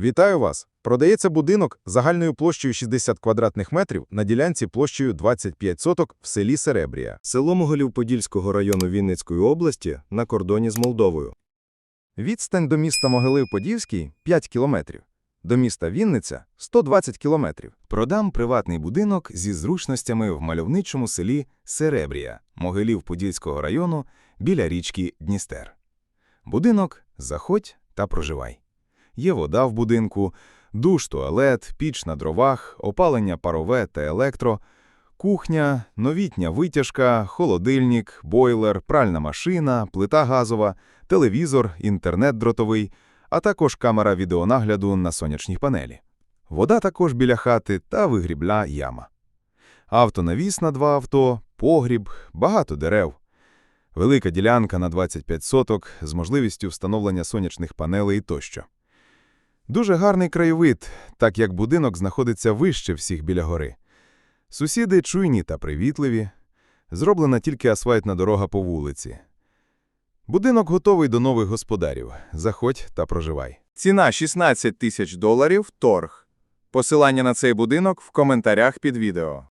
Вітаю вас! Продається будинок загальною площею 60 квадратних метрів на ділянці площею 25 соток в селі Серебрія. Село Могилів-Подільського району Вінницької області на кордоні з Молдовою. Відстань до міста Могилів-Подільський – 5 кілометрів. До міста Вінниця – 120 кілометрів. Продам приватний будинок зі зручностями в мальовничому селі Серебрія, Могилів-Подільського району, біля річки Дністер. Будинок заходь та проживай. Є вода в будинку, душ, туалет, піч на дровах, опалення парове та електро, кухня, новітня витяжка, холодильник, бойлер, пральна машина, плита газова, телевізор, інтернет дротовий, а також камера відеонагляду на сонячній панелі. Вода також біля хати та вигрібля яма. Автонавіс на два авто, погріб, багато дерев. Велика ділянка на 25 соток з можливістю встановлення сонячних панелей тощо. Дуже гарний краєвид, так як будинок знаходиться вище всіх біля гори. Сусіди чуйні та привітливі. Зроблена тільки асфальтна дорога по вулиці. Будинок готовий до нових господарів. Заходь та проживай. Ціна 16 тисяч доларів, торг. Посилання на цей будинок в коментарях під відео.